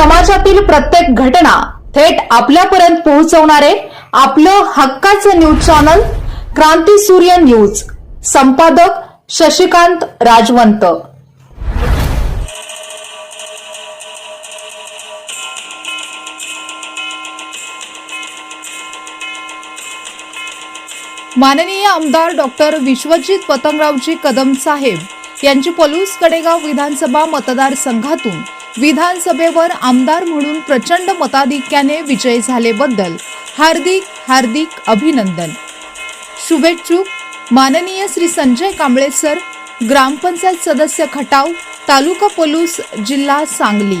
समाजातील प्रत्येक घटना थेट आपल्यापर्यंत पोहोचवणारे आपलं हक्काचं न्यूज चॅनल क्रांती सूर्य न्यूज. संपादक शशिकांत राजवंत. माननीय आमदार डॉक्टर विश्वजित पतंगरावजी कदम साहेब यांची पलूस कडेगाव विधानसभा मतदारसंघातून विधानसभेवर आमदार म्हणून प्रचंड मताधिक्याने विजय झालेबद्दल हार्दिक हार्दिक अभिनंदन. शुभेच्छुक माननीय श्री संजय कांबळे सर ग्रामपंचायत सदस्य खटाव तालुका पलूस जिल्हा सांगली.